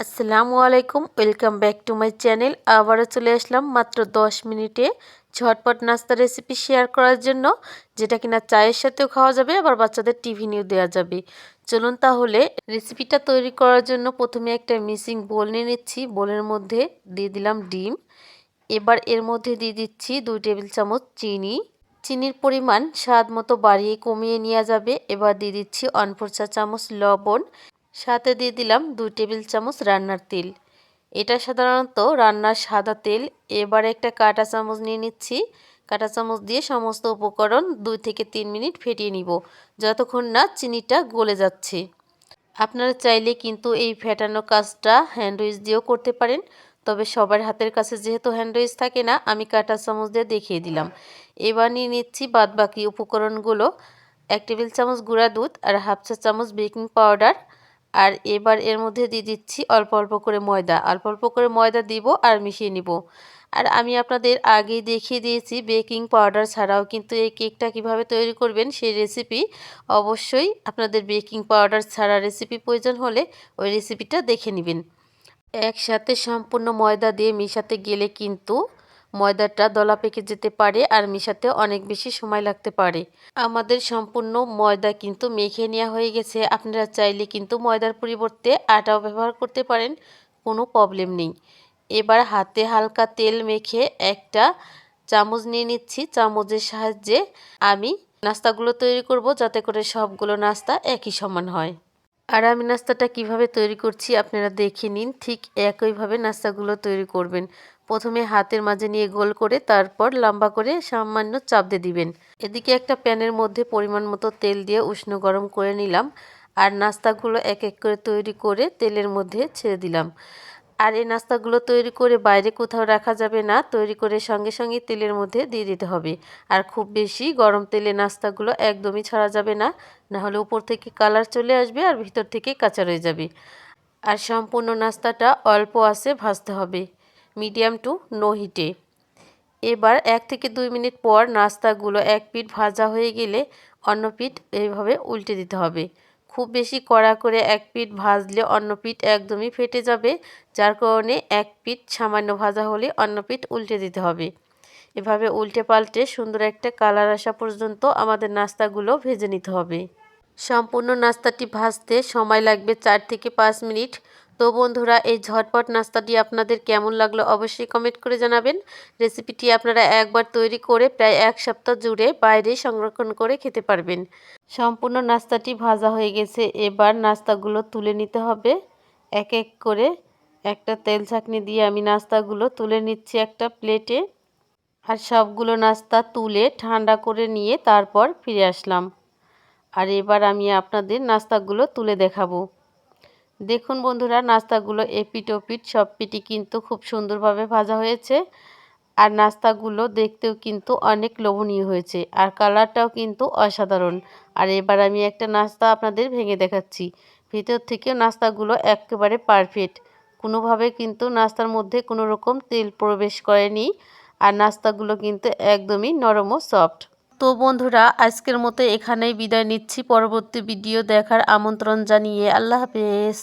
আসসালামু আলাইকুম, welcome back to my channel. আবারও চলে আসলাম মাত্র 10 মিনিটে ঝটপট নাস্তা রেসিপি শেয়ার করার জন্য, যেটা কিনা চায়ের সাথেও খাওয়া যাবে, আবার বাচ্চাদের টিফিনেও দেওয়া যাবে। চলুন তাহলে রেসিপিটা তৈরি করার জন্য প্রথমে একটা মিসিং বোল নিয়ে নিচ্ছি। বোলের মধ্যে দিয়ে দিলাম ডিম। এবার এর মধ্যে দিয়ে দিচ্ছি দুই টেবিল চামচ চিনি। চিনির পরিমাণ স্বাদ মতো বাড়িয়ে কমিয়ে নেওয়া যাবে। এবার দিয়ে দিচ্ছি অনফোর চা চামচ লবণ। সাথে দিয়ে দিলাম দুই টেবিল চামচ রান্নার তেল। এটা সাধারণত রান্নার সাদা তেল, এবারে একটা কাটা চামচ নিয়ে নিচ্ছি। কাটা চামচ দিয়ে সমস্ত উপকরণ দুই থেকে তিন মিনিট ফেটিয়ে নিব, যতক্ষণ না চিনিটা গলে যাচ্ছে। আপনারা চাইলে কিন্তু এই ফেটানো কাজটা হ্যান্ডউইচ দিয়েও করতে পারেন, তবে সবার হাতের কাছে যেহেতু হ্যান্ডউইচ থাকে না, আমি কাটা চামচ দিয়ে দেখিয়ে দিলাম। এবার নিয়ে নিচ্ছি বাদ বাকি উপকরণগুলো, এক টেবিল চামচ গুঁড়া দুধ আর হাফ চা চামচ বেকিং পাউডার আর এবার এর মধ্যে দিয়ে দিচ্ছি অল্প অল্প করে ময়দা। অল্প অল্প করে ময়দা দিব আর মিশিয়ে নিব। আর আমি আপনাদের আগেই দেখিয়ে দিয়েছি, বেকিং পাউডার ছাড়াও কিন্তু এই কেকটা কীভাবে তৈরি করবেন সেই রেসিপি। অবশ্যই আপনাদের বেকিং পাউডার ছাড়া রেসিপি প্রয়োজন হলে ওই রেসিপিটা দেখে নেবেন। একসাথে সম্পূর্ণ ময়দা দিয়ে মিশাতে গেলে কিন্তু ময়দাটা দলা পেকে যেতে পারে আর মিশাতে অনেক বেশি সময় লাগতে পারে। আমাদের সম্পূর্ণ ময়দা কিন্তু মেখে নেওয়া হয়ে গেছে। আপনারা চাইলে কিন্তু ময়দার পরিবর্তে আটাও ব্যবহার করতে পারেন, কোনো প্রবলেম নেই। এবার হাতে হালকা তেল মেখে একটা চামচ নিয়ে নিচ্ছি। চামচের সাহায্যে আমি নাস্তাগুলো তৈরি করব, যাতে করে সবগুলো নাস্তা একই সমান হয়। আর আমি নাস্তাটা কীভাবে তৈরি করছি আপনারা দেখে নিন। ঠিক একইভাবে নাস্তাগুলো তৈরি করবেন। প্রথমে হাতের মাঝে নিয়ে গোল করে তারপর লম্বা করে সামান্য চাপ দিয়ে দিবেন। এদিকে একটা প্যানের মধ্যে পরিমাণ মতো তেল দিয়ে উষ্ণ গরম করে নিলাম। আর নাস্তাগুলো এক এক করে তৈরি করে তেলের মধ্যে ছেড়ে দিলাম। আর এই নাস্তাগুলো তৈরি করে বাইরে কোথাও রাখা যাবে না, তৈরি করে সঙ্গে সঙ্গে তেলের মধ্যে দিয়ে দিতে হবে। আর খুব বেশি গরম তেলে নাস্তাগুলো একদমই ছাড়া যাবে না নাহলে উপর থেকে কালার চলে আসবে আর ভিতর থেকে কাঁচা রয়ে যাবে। আর সম্পূর্ণ নাস্তাটা অল্প আসে ভাজতে হবে, মিডিয়াম টু নো হিটে। এবার এক থেকে দুই মিনিট পর নাস্তাগুলো এক পিঠ ভাজা হয়ে গেলে অন্য পিঠ এইভাবে উল্টে দিতে হবে। খুব বেশি কড়া করে এক পিঠ ভাজলে অন্য পিঠ একদমই ফেটে যাবে। যার কারণে এক পিঠ সামান্য ভাজা হলে অন্য পিঠ উল্টে দিতে হবে। এভাবে উল্টে পাল্টে সুন্দর একটা কালার আসা পর্যন্ত আমাদের নাস্তাগুলো ভেজে নিতে হবে। সম্পূর্ণ নাস্তাটি ভাজতে সময় লাগবে চার থেকে পাঁচ মিনিট। তো বন্ধুরা, এই ঝটপট নাস্তাটি আপনাদের কেমন লাগল অবশ্যই কমেন্ট করে জানাবেন। রেসিপিটি আপনারা একবার তৈরি করে প্রায় এক সপ্তাহ জুড়ে বাইরে সংরক্ষণ করে খেতে পারবেন। সম্পূর্ণ নাস্তাটি ভাজা হয়ে গেছে। এবার নাস্তাগুলো তুলে নিতে হবে। এক এক করে একটা তেল ছাকনি দিয়ে আমি নাস্তাগুলো তুলে নিচ্ছি একটা প্লেটে আর সবগুলো নাস্তা তুলে ঠান্ডা করে নিয়ে তারপর ফিরে আসলাম। আর এবার আমি আপনাদের নাস্তাগুলো তুলে দেখাবো। দেখুন বন্ধুরা, নাস্তাগুলো এপিট ওপিট সব পিটি কিন্তু খুব সুন্দরভাবে ভাজা হয়েছে। আর নাস্তাগুলো দেখতেও কিন্তু অনেক লোভনীয় হয়েছে আর কালারটাও কিন্তু অসাধারণ। আর এবার আমি একটা নাস্তা আপনাদের ভেঙে দেখাচ্ছি। ভিতর থেকেও নাস্তাগুলো একেবারে পারফেক্ট। কোনোভাবে কিন্তু নাস্তার মধ্যে কোনো রকম তেল প্রবেশ করেনি। আর নাস্তাগুলো কিন্তু একদমই নরম ও সফট। তো বন্ধুরা আজকের মতো এখানেই বিদায় নিচ্ছি। পরবর্তী ভিডিও দেখার আমন্ত্রণ জানিয়ে আল্লাহ হাফেজ।